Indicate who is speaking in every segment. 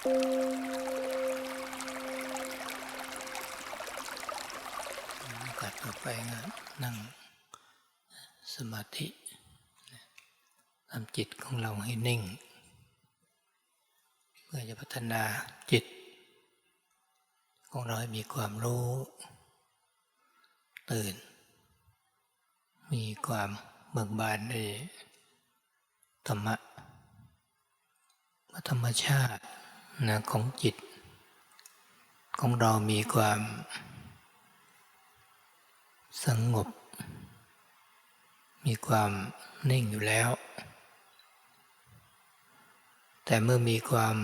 Speaker 1: กาต่อไปก็นั่งสมาธิทำจิตของเราให้นิ่ง เพื่อจะพัฒนาจิต ของเราให้มีความรู้ ตื่น มีความเบิกบานในธรรมะธรรมชาติ นะของจิต ของเรามีความ สงบ มีความนิ่งอยู่แล้ว แต่เมื่อมีความ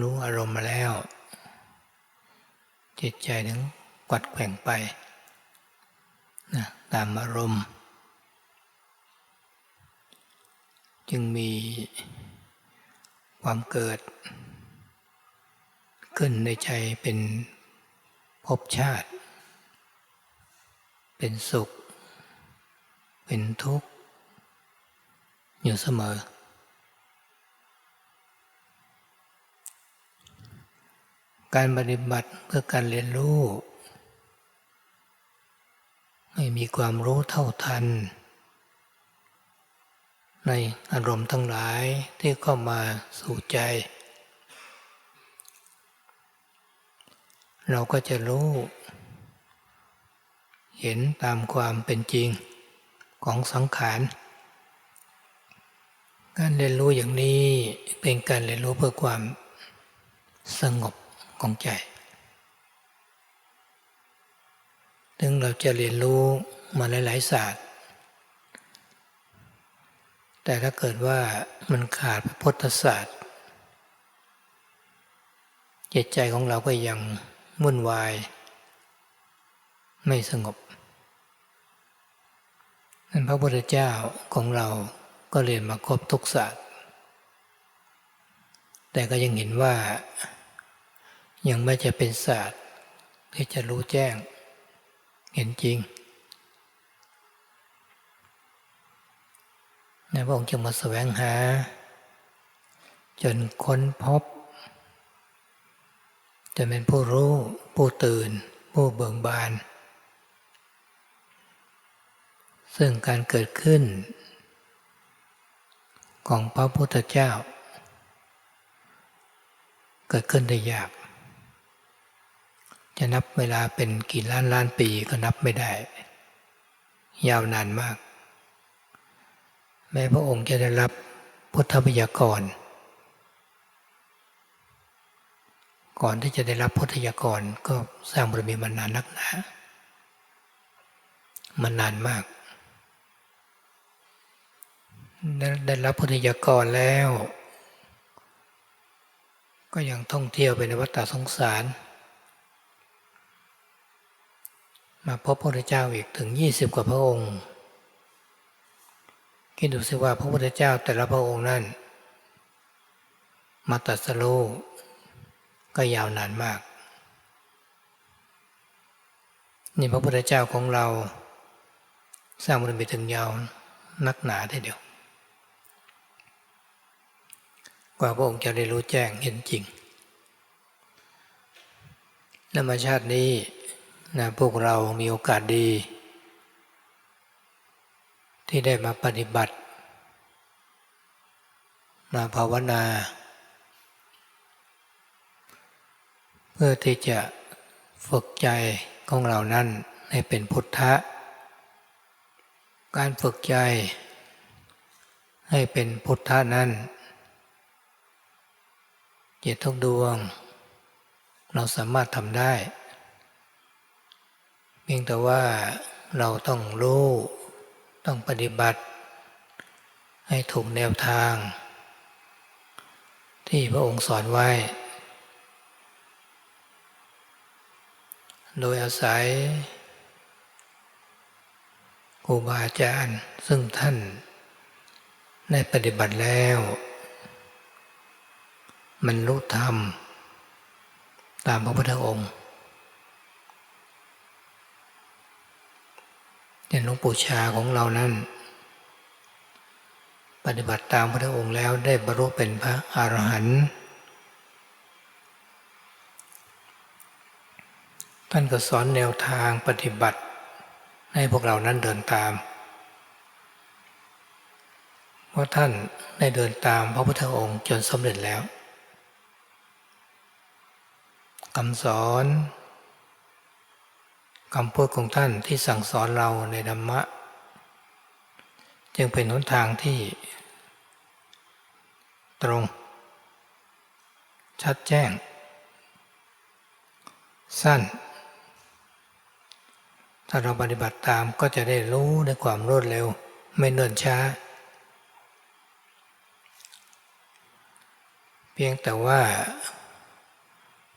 Speaker 1: รู้อารมณ์มาแล้ว จิตใจถึงกวัดแกว่งไปนะตามอารมณ์ จึงมี ความเกิด ขึ้นในใจเป็นภพชาติ เป็นสุข เป็นทุกข์ อยู่เสมอ การปฏิบัติเพื่อการเรียนรู้ให้มีความรู้เท่าทัน ในอารมณ์ทั้งหลายที่เข้ามาสู่ใจ เราก็จะรู้ เห็นตามความเป็นจริงของสังขาร การเรียนรู้อย่างนี้เป็นการเรียนรู้เพื่อความสงบของใจ ถึงเราจะเรียนรู้มาหลาย ๆ ศาสตร์ แต่ถ้าเกิดว่ามันขาดพระพุทธศาสตร์จิตใจของเราก็ยังวุ่นวาย ไม่สงบนั้นพระพุทธเจ้าของเราก็เรียนมาครบทุกศาสตร์ แต่ก็ยังเห็นว่ายังไม่จะเป็นศาสตร์ที่จะรู้แจ้ง เห็นจริง ในพระองค์จึงมาแสวงหา จนค้นพบจะเป็นผู้รู้ ผู้ตื่น ผู้เบิกบาน ซึ่งการเกิดขึ้น ของพระพุทธเจ้า เกิดขึ้นได้ยาก จะนับเวลาเป็นกี่ล้านล้านปีก็นับไม่ได้ ยาวนานมาก แม้พระองค์จะได้รับพุทธพยากร ก่อนที่จะได้รับพุทธบุญยากรก็สร้างบารมีมานานนักหนามันานมาก ได้รับพุทธบุญยากรแล้ว ก็ยังท่องเที่ยวไปในวัฏสงสาร มาพบพระพุทธเจ้าอีกถึง 20 กว่าพระองค์ คิดดูสิว่าพระพุทธเจ้าแต่ละพระองค์นั้นมาตัดสโลก็ยาวนานมาก นี่พระพุทธเจ้าของเรา สร้างบารมีถึงยาวนักหนาทีเดียว กว่าพระองค์จะได้รู้แจ้งเห็นจริงธรรมชาตินี้นะพวกเรามีโอกาสดี ที่ได้มาปฏิบัติ มาภาวนา เพื่อที่จะฝึกใจของเรานั้นให้เป็นพุทธะ การฝึกใจให้เป็นพุทธะนั้นจิตทุกดวง เราสามารถทำได้ เพียงแต่ว่าเราต้องรู้ ต้องปฏิบัติ ให้ถูกแนวทาง ที่พระองค์สอนไว้ โดยอาศัยครูบาอาจารย์ซึ่งท่านได้ปฏิบัติแล้ว มันรู้ธรรม ตามพระพุทธองค์ อย่างหลวงปู่ชาของเรานั้น ปฏิบัติตามพระองค์แล้วได้บรรลุเป็นพระอรหันต์ท่านก็สอนแนวทางปฏิบัติ ให้พวกเรานั้นเดินตามเพราะท่านได้เดินตามพระพุทธองค์จนสำเร็จแล้วคำสอน คำพูดของท่านที่สั่งสอนเราในธรรมะ จึงเป็นหนทางที่ ตรง ชัดแจ้ง สั้น ถ้าเราปฏิบัติตามก็จะได้รู้ในความรวดเร็ว ไม่เนิ่นช้า เพียงแต่ว่า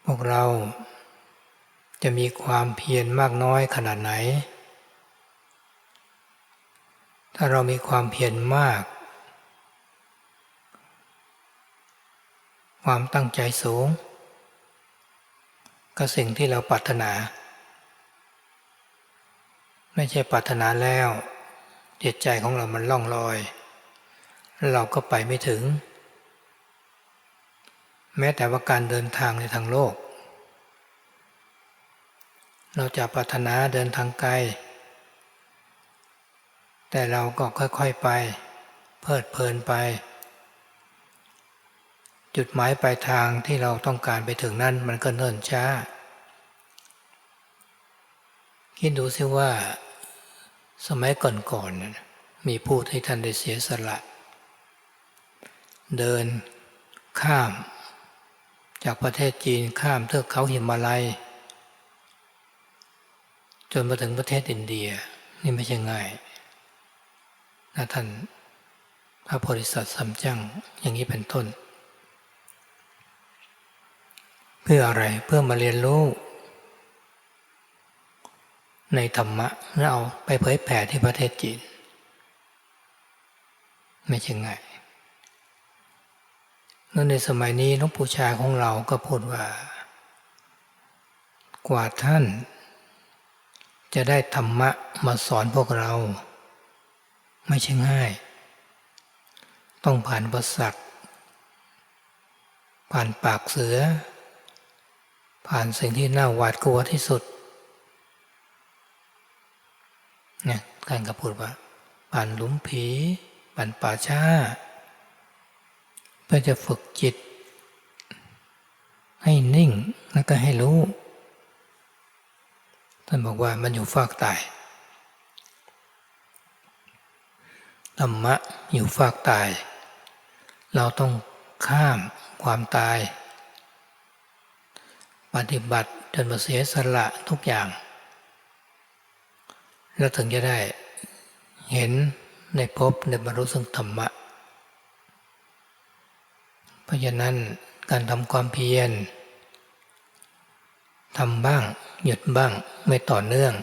Speaker 1: พวกเรา จะมีความเพียรมากน้อยขนาดไหน ถ้าเรามีความเพียรมาก ความตั้งใจสูง ก็สิ่งที่เราปรารถนา ไม่ใช่ปรารถนาแล้วจิตใจของเรามันล่องลอย เราก็ไปไม่ถึง แม้แต่ว่าการเดินทางในทางโลก เราจะปรารถนาเดินทางไกล แต่เราก็ค่อยๆไป เพลิดเพลินไป จุดหมายปลายทางที่เราต้องการไปถึงนั้นมันก็เนิ่นช้า คิดดูซิว่า สมัยก่อนๆมีผู้ที่ท่านได้เสียสละ เดินข้าม จากประเทศจีนข้ามเทือกเขาหิมาลัย จนมาถึงประเทศอินเดีย นี่ไม่ใช่ง่ายนะท่านพระโพธิสัตว์สัมจังอย่างนี้เป็นต้น เพื่ออะไรเพื่อมาเรียนรู้ ในธรรมะแล้วเอาไปเผยแผ่ที่ประเทศจีน ไม่ใช่ง่ายนั่นในสมัยนี้น้องปู่ชาของเราก็พูดว่า กว่าท่าน จะได้ธรรมะมาสอนพวกเรา ไม่ใช่ง่าย ต้องผ่านประสักผ่านปากเสือ ผ่านสิ่งที่น่าหวาดกลัวที่สุดเนี่ยการกระพูดว่าผ่านหลุมผี ผ่านป่าช้าเพื่อจะฝึกจิต ให้นิ่งแล้วก็ให้รู้ ท่านบอกว่ามันอยู่ฝากตายธรรมะอยู่ฝากตายเราต้องข้ามความตาย ปฏิบัติจนมาเสียสละทุกอย่าง แล้วถึงจะได้เห็นในภพในบรรลุสึงธรรมะ เพราะฉะนั้นการทำความเพียร ทำบ้าง หยุดบ้าง ไม่ต่อเนื่อง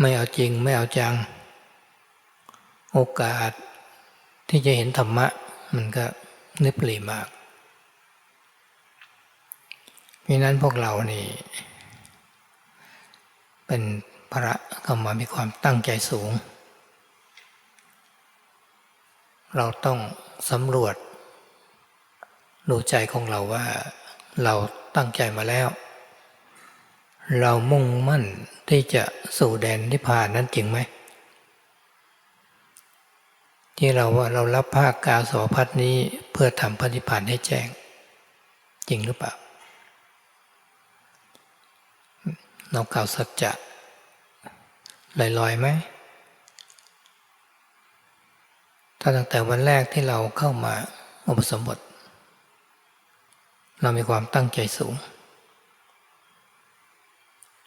Speaker 1: ไม่เอาจริงไม่เอาจัง โอกาสที่จะเห็นธรรมะ มันก็นิบหลีมากเพราะนั้นพวกเรานี่ เป็นพระก็มามีความตั้งใจสูง เราต้องสำรวจดูใจของเราว่าเรา ตั้งใจมาแล้ว เรามุ่งมั่นที่จะสู่แดนนิพพานนั้นจริงไหม ที่เราว่าเรารับภาคกาสวพัฒนี้เพื่อทำปฏิพานให้แจ้ง จริงหรือเปล่าเรากล่าวสัจจะลอยๆไหมถ้าตั้งแต่วันแรกที่เราเข้ามาอุปสมบท เรามีความตั้งใจสูง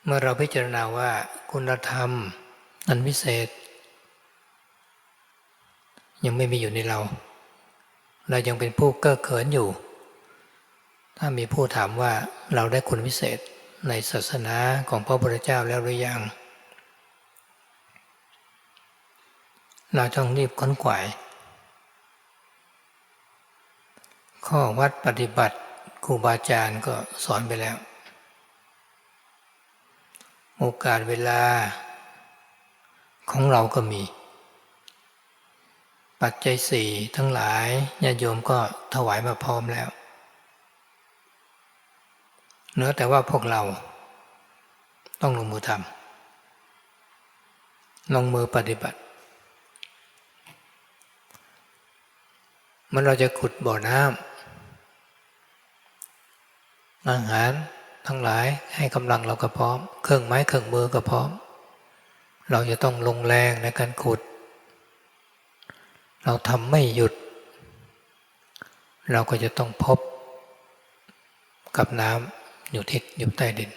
Speaker 1: เมื่อเราพิจารณาว่าคุณธรรมอันวิเศษ ยังไม่มีอยู่ในเรา เรายังเป็นผู้เก้อเขินอยู่ ถ้ามีผู้ถามว่าเราได้คุณวิเศษในศาสนาของพระพุทธเจ้าแล้วหรือยัง เราต้องรีบค้นขวาย ข้อวัดปฏิบัติ ครูบาอาจารย์ก็สอนไปแล้ว โอกาสเวลาของเราก็มี ปัจจัยสี่ทั้งหลายญาติโยมก็ถวายมาพร้อมแล้วเนื้อแต่ว่าพวกเราต้องลงมือทำลงมือปฏิบัติเมื่อเราจะขุดบ่อน้ำ อาหารทั้งหลายให้กำลังเราก็พร้อม เครื่องไม้เครื่องมือก็พร้อม เราจะต้องลงแรงในการขุด เราทำไม่หยุด เราก็จะต้องพบกับน้ำอยู่ที่อยู่ใต้ดิน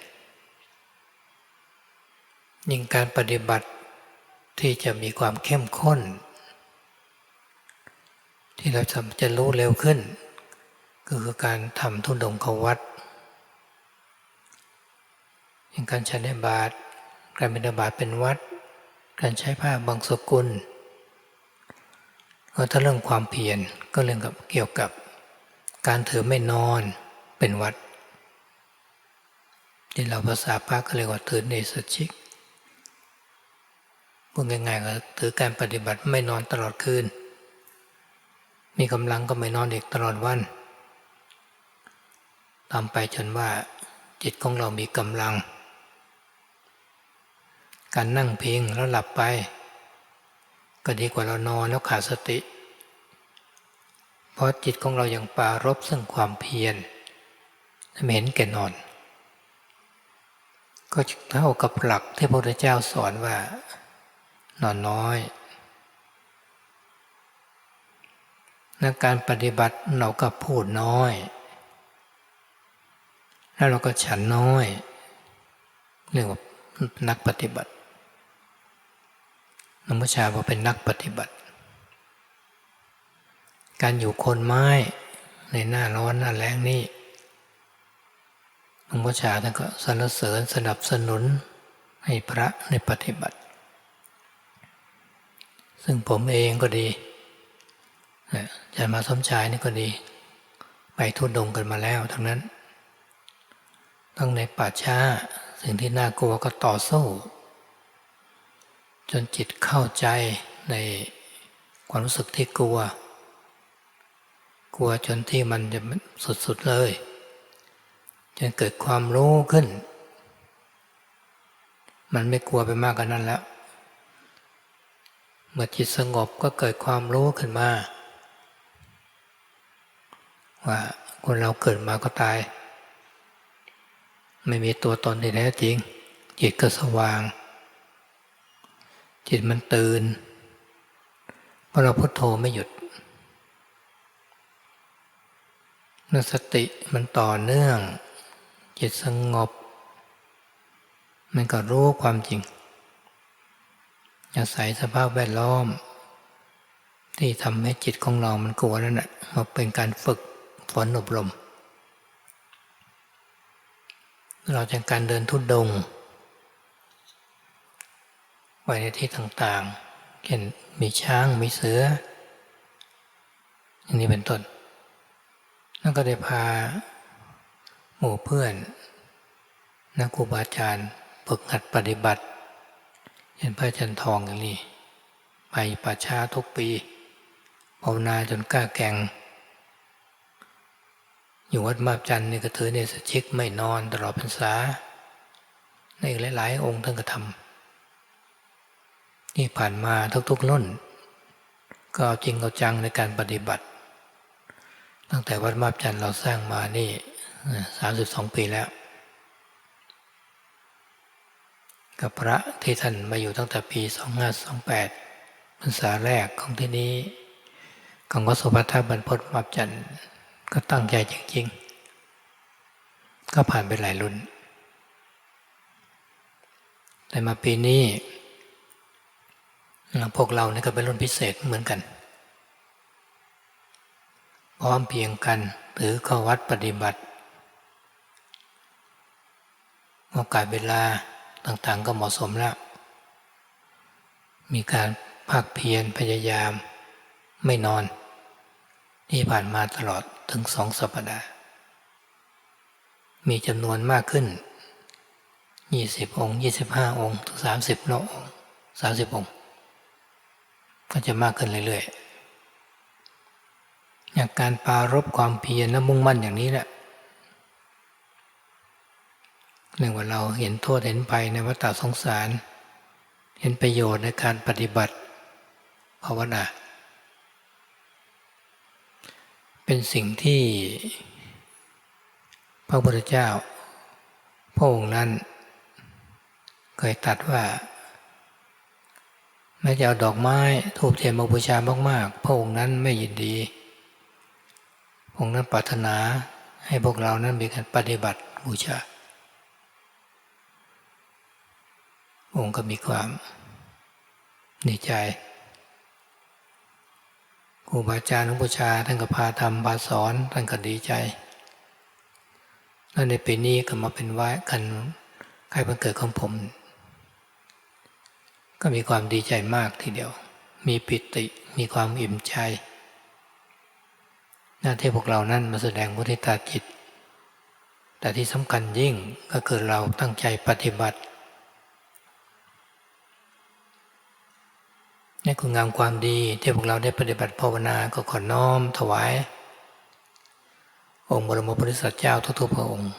Speaker 1: ยิ่งการปฏิบัติที่จะมีความเข้มข้น ที่เราจะรู้เร็วขึ้น ก็คือการทำทุนดงเขาวัด อย่างการใช้ในบาทการบิณฑบาตเป็นวัด การใช้ผ้าบางสกุลก็ถ้าเรื่องความเพียรก็เรื่องกับเกี่ยวกับการถือไม่นอนเป็นวัดที่เราภาษาพระก็เรียกว่าถือเนสชิกพูดง่ายๆก็ถือการปฏิบัติไม่นอนตลอดคืน มีกำลังก็ไม่นอนอีกตลอดวันตามไปจนว่าจิตของเรามีกำลัง การนั่งพิงแล้วหลับไป ก็ดีกว่าเรานอนแล้วขาดสติ เพราะจิตของเรายัางปารบซึ่งความเพียรไม่เห็นแก่นอน ก็เท่ากับหลักที่พระพุทธเจ้าสอนว่า นอนน้อยในการปฏิบัติเราก็พูดน้อย แล้วเราก็ฉันน้อยเรียกว่านักปฏิบัติ นมชาบอกเป็นนักปฏิบัติ การอยู่คนไม้ในหน้าร้อนหน้าแรงนี่หลวงพ่อชาท่านก็สรรเสริญสนับสนุนให้พระในปฏิบัติ ซึ่งผมเองก็ดีจะมาสมชายนี่ก็ดี ไปทุดงกันมาแล้วทั้งนั้น ทั้งในป่าช้าสิ่งที่น่ากลัวก็ต่อสู้ จนจิตเข้าใจในความรู้สึกที่กลัว กลัวจนที่มันจะสุดๆเลย จนเกิดความรู้ขึ้น มันไม่กลัวไปมากกว่านั้นแล้ว เมื่อจิตสงบก็เกิดความรู้ขึ้นมา ว่าคนเราเกิดมาก็ตาย ไม่มีตัวตนที่แท้จริง จิตก็สว่าง จิตมันตื่นเพราะเราพุโทโธไม่หยุดนสติมันต่อเนื่อง จิตสงบ มันก็รู้ความจริงอาศัยสภาพแวดล้อม ที่ทำให้จิตของเรา มันกลัวนั่นแหละมาเป็นการฝึกฝนอบรม เราจากการเดินทุดดง ไปในที่ต่างๆ เช่นมีช้างมีเสืออย่างนี้เป็นต้นแล้วก็ได้พาหมู่เพื่อนนักครูบาอาจารย์ฝึกหัดปฏิบัติเห็นพระอาจารย์ทองอย่างนี้ ไปป่าช้าทุกปีภาวนาจนกล้าแก่งอยู่วัดมาบจันนี่ก็ถือเนสชิกไม่นอนตลอดพรรษาในหลาย ๆ องค์ท่านก็ทำ นี่ผ่านมาทุกๆรุ่น ก็จริงเอาจังในการปฏิบัติ ตั้งแต่วัดมาบจันเราสร้างมานี่สามสิบสองปีแล้ว กับพระที่ท่านมาอยู่ตั้งแต่ปีสองห้าสองแปดพรรษาแรกของที่นี้ของวัดสุภัทบรรพตมับจันก็ตั้งใจจริงๆ ก็ผ่านไปหลายรุ่น แต่มาปีนี้ พวกเราเนี่ยก็เป็นรุ่นพิเศษเหมือนกัน พร้อมเพียงกันหรือเข้าวัดปฏิบัติโอกาสเวลาต่างๆก็เหมาะสมแล้ว มีการภาคเพียรพยายามไม่นอน ที่ผ่านมาตลอดถึงสองสัปดาห์ มีจำนวนมากขึ้น 20 องค์ 25 องค์ถึง30โลองค์30 องค์ ก็จะมากขึ้นเรื่อยๆอย่างการปรารบความเพียรและมุ่งมั่นอย่างนี้แหละเรื่องว่าเราเห็นโทษเห็นภัยในวัฏสงสาร เห็นประโยชน์ในการปฏิบัติภาวนาเป็นสิ่งที่พระพุทธเจ้าพระองค์นั้น เคยตัดว่า แม้จะเอาดอกไม้ทูบเทียนมาบูชามากๆ พระองค์นั้นไม่ยินดีพระองค์นั้นปรารถนาให้พวกเรานั้นมีการปฏิบัติบูชา องค์ก็มีความดีใจครูบาอาจารย์หลวงปู่ชาท่านก็พาทำพาสอนท่านก็ดีใจ แล้วในปีนี้ก็มาเป็นว่ากันใครวันเกิดของผม ก็มีความดีใจมากทีเดียว มีปิติมีความอิ่มใจ หน้าที่พวกเรานั้นมาแสดงมุทิตาจิต แต่ที่สำคัญยิ่งก็คือเราตั้งใจปฏิบัตินี่คืองามความดีที่พวกเราได้ปฏิบัติภาวนาก็ขอน้อมถวาย องค์บรมบริษัทเจ้าทุกๆพระองค์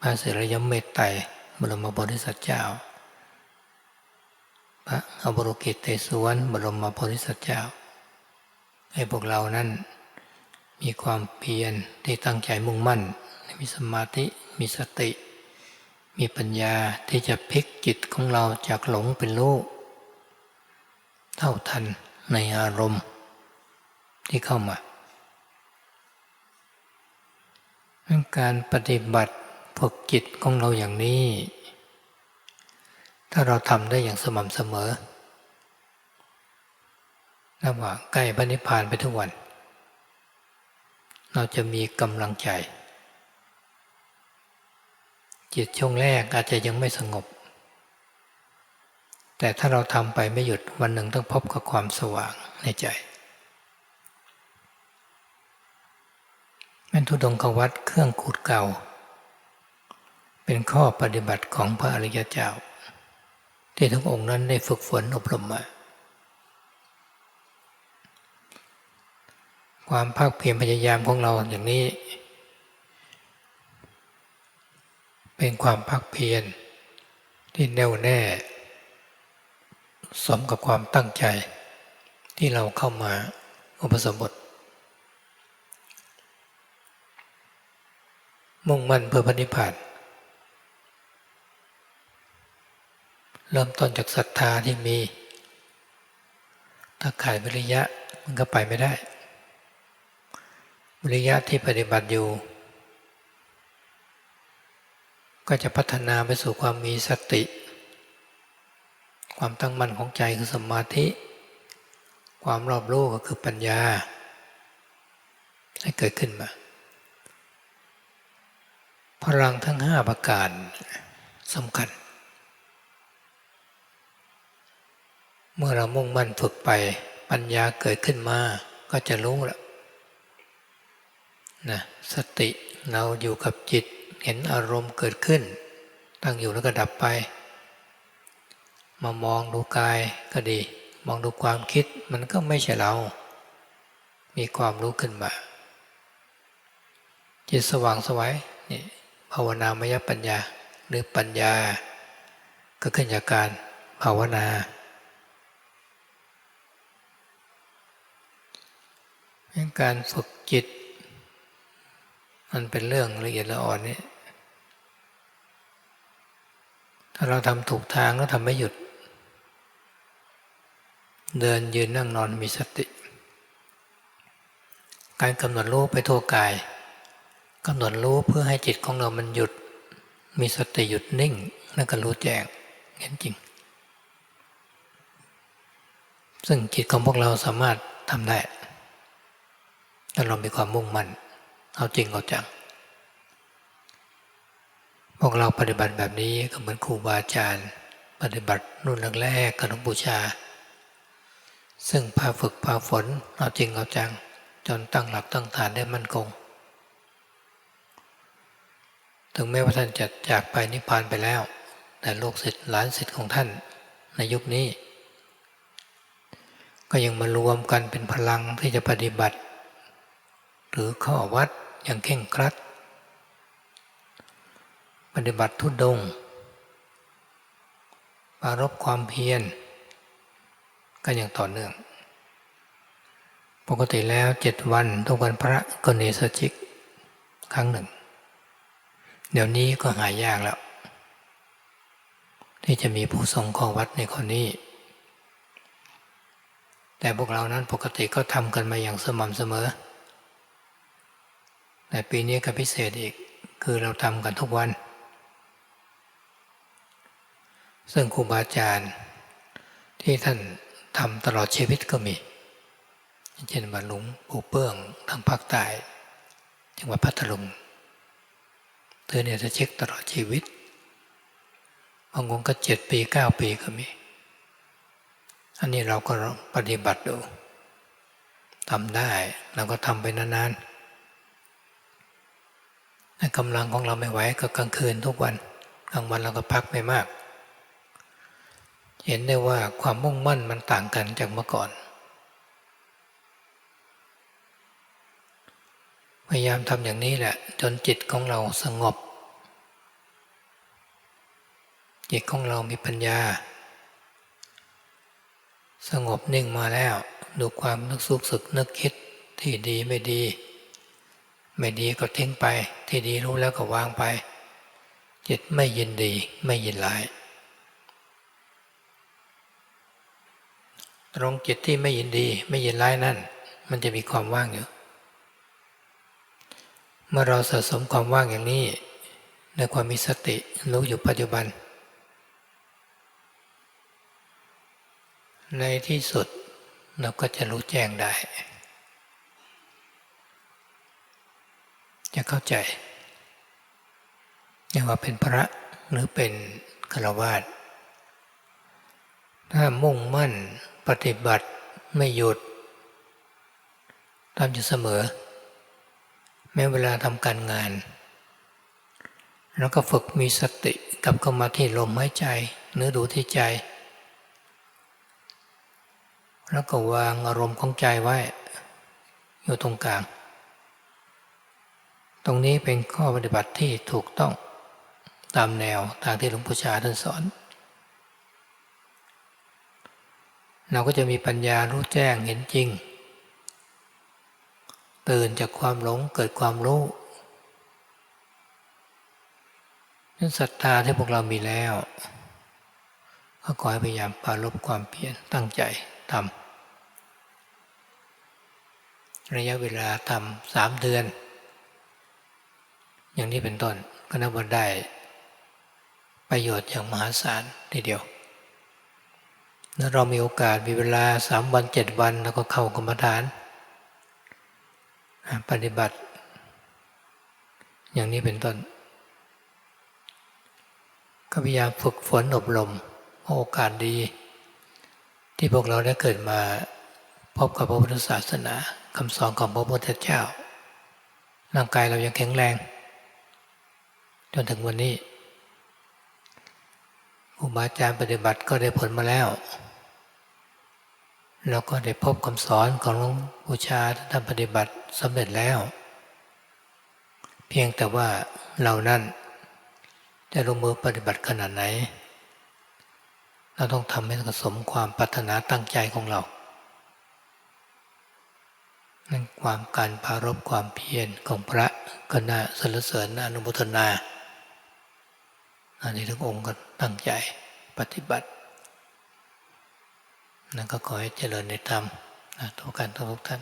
Speaker 1: พระเสรยมเมตไตรบรมบริษัทเจ้า ระอบรกิตเตสวนบรมบริษัทเจ้า ให้พวกเรานั้นมีความเพียรที่ตั้งใจมุ่งมั่น มีสมาธิมีสติ มีปัญญาที่จะพลิกจิตของเราจากหลงเป็นรู้เท่าทันในอารมณ์ที่เข้ามาการปฏิบัติฝึกจิตของเราอย่างนี้ ถ้าเราทำได้อย่างสม่ำเสมอระหว่าใกล้พระนิพพานไปทุกวัน เราจะมีกำลังใจ จิตช่วงแรกอาจจะยังไม่สงบ แต่ถ้าเราทำไปไม่หยุดวันหนึ่งต้องพบกับความสว่างในใจเป็นทุดงควัตเครื่องขูดเก่า เป็นข้อปฏิบัติของพระอริยเจ้า ที่ทุกองค์นั้นได้ฝึกฝนอบรมมา ความภาคเพียรพยายามของเราอย่างนี้ เป็นความภาคเพียรที่แน่วแน่ สมกับความตั้งใจที่เราเข้ามาอุปสมบท มุ่งมั่นเพื่อพระนิพพาน เริ่มต้นจากศรัทธาที่มี ถ้าขายวิริยะมันก็ไปไม่ได้ วิริยะที่ปฏิบัติอยู่ ก็จะพัฒนาไปสู่ความมีสติ ความตั้งมั่นของใจคือสมาธิ ความรอบรู้ก็คือปัญญา ให้เกิดขึ้นมา พลังทั้งห้าประการสำคัญ เมื่อเรามุ่งมั่นฝึกไปปัญญาเกิดขึ้นมาก็จะรู้แล้วนะสติเราอยู่กับจิตเห็นอารมณ์เกิดขึ้น ตั้งอยู่แล้วก็ดับไป มามองดูกายก็ดี มองดูความคิดมันก็ไม่ใช่เรา มีความรู้ขึ้นมา จิตสว่างสวัยนี่ภาวนามยปัญญาหรือปัญญา ก็ขึ้นจากการภาวนา การฝึกจิต มันเป็นเรื่องละเอียดละอ่อนนี่ถ้าเราทำถูกทางแล้วทำไม่หยุด เดินยืนนั่งนอนมีสติ การกำหนดรู้ไปทั่วกายกำหนดรู้เพื่อให้จิตของเรามันหยุด มีสติหยุดนิ่งแล้วก็รู้แจ้งเห็นจริง ซึ่งจิตของพวกเราสามารถทำได้ ถ้าเรามีความมุ่งมั่น เอาจริงเอาจัง พวกเราปฏิบัติแบบนี้ก็เหมือนครูบาอาจารย์ ปฏิบัติรุ่นแรกๆกับหลวงปู่ชา ซึ่งพาฝึกพาฝน เอาจริงเอาจัง จนตั้งหลักตั้งฐานได้มั่นคง ถึงแม้ว่าท่านจะจากไปนิพพานไปแล้ว แต่โลกสิทธิ์หลานสิทธิ์ของท่านในยุคนี้ ก็ยังมารวมกันเป็นพลังที่จะปฏิบัติ หรือข้อวัดอย่างเข่งครัด ปฏิบัติทุดงปรารบความเพียรก็อย่างต่อเนื่อง ปกติแล้วเจ็ดวันทุกวันพระก็เนสจิกครั้งหนึ่ง เดี๋ยวนี้ก็หายากแล้ว ที่จะมีผู้ทรงข้อวัดในข้อนี้ แต่พวกเรานั้นปกติก็ทำกันมาอย่างสม่ำเสมอ แต่ปีนี้ก็พิเศษอีกคือเราทำกันทุกวัน ซึ่งครูบาอาจารย์ ที่ท่านทำตลอดชีวิตก็มี เช่นว่าหลวงปู่เปื้องทางภาคใต้จังหวัดพัทลุงเธอเนี่ยจะเช็คตลอดชีวิตบางคนก็เจ็ดปีเก้าปีก็มี อันนี้เราก็ปฏิบัติดูทำได้เราก็ทำไปนานๆ กำลังของเราไม่ไหวก็กลางคืนทุกวันกลางวันเราก็พักไม่มาก เห็นได้ว่าความมุ่งมั่นมันต่างกันจากเมื่อก่อน พยายามทำอย่างนี้แหละ จนจิตของเราสงบ จิตของเรามีปัญญา สงบนิ่งมาแล้ว ดูความนึกสุขสึกนึกคิดที่ดีไม่ดี ไม่ดีก็ทิ้งไป ที่ดีรู้แล้วก็วางไป จิตไม่ยินดีไม่ยินร้าย ตรงจิตที่ไม่ยินดีไม่ยินร้ายนั่น มันจะมีความว่างอยู่ เมื่อเราสะสมความว่างอย่างนี้ในความมีสติรู้อยู่ปัจจุบัน ในที่สุดเราก็จะรู้แจ้งได้ จะเข้าใจอย่างว่าเป็นพระหรือเป็นฆราวาสถ้ามุ่งมั่นปฏิบัติไม่หยุดทำอยู่เสมอ แม้เวลาทำการงาน แล้วก็ฝึกมีสติกลับเข้ามาที่ลมหายใจเนื้อดูที่ใจ แล้วก็วางอารมณ์ของใจไว้ อยู่ตรงกลาง ตรงนี้เป็นข้อปฏิบัติที่ถูกต้องตามแนวทางที่หลวงปู่ชาท่านสอน เราก็จะมีปัญญารู้แจ้งเห็นจริง ตื่นจากความหลงเกิดความรู้นั้นศรัทธาที่พวกเรามีแล้ว ก็ขอให้พยายามปารบความเพียรตั้งใจทำระยะเวลาทำสามเดือน อย่างนี้เป็นต้นก็นับว่าได้ ประโยชน์อย่างมหาศาลทีเดียวแล้วเรามีโอกาสมีเวลาสามวันเจ็ดวันแล้วก็เข้ากรรมฐาน ปฏิบัติ อย่างนี้เป็นต้น ก็พยายามฝึกฝนอบรมโอกาสดี ที่พวกเราได้เกิดมาพบกับพระพุทธศาสนาคำสอนของพระพุทธเจ้า ร่างกายเรายังแข็งแรง จนถึงวันนี้ครูบาอาจารย์ปฏิบัติก็ได้ผลมาแล้ว แล้วก็ได้พบคำสอนของหลวงปู่ชาท่านปฏิบัติสำเร็จแล้ว เพียงแต่ว่าเรานั้นจะลงมือปฏิบัติขนาดไหน เราต้องทำให้สมความปรารถนาตั้งใจของเรานั่นความการพารบความเพียรของพระก็น่าสรรเสริญน่าอนุโมทนา อันนี้ทุกองค์ก็ตั้งใจปฏิบัตินั่นก็ขอให้เจริญในธรรมทุกการทุกท่าน